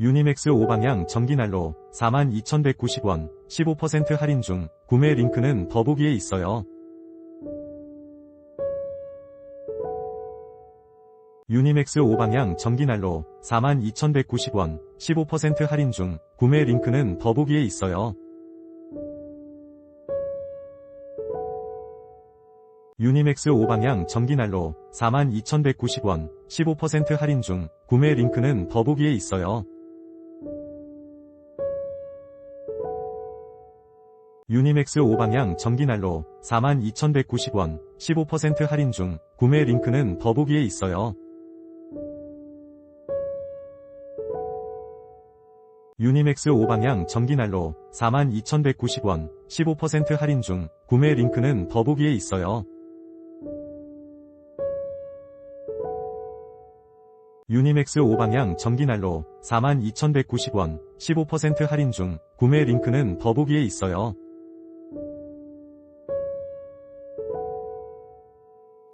유니맥스 5방향 전기난로 42,190원 15% 할인 중 구매 링크는 더보기에 있어요. 유니맥스 5방향 전기난로 42,190원 15% 할인 중 구매 링크는 더보기에 있어요. 유니맥스 5방향 전기난로 42,190원 15% 할인 중 구매 링크는 더보기에 있어요. 유니맥스 5방향 전기난로 42,190원 15% 할인 중 구매 링크는 더보기에 있어요. 유니맥스 5방향 전기난로 42,190원 15% 할인 중 구매 링크는 더보기에 있어요. 유니맥스 5방향 전기난로 42,190원 15% 할인 중 구매 링크는 더보기에 있어요.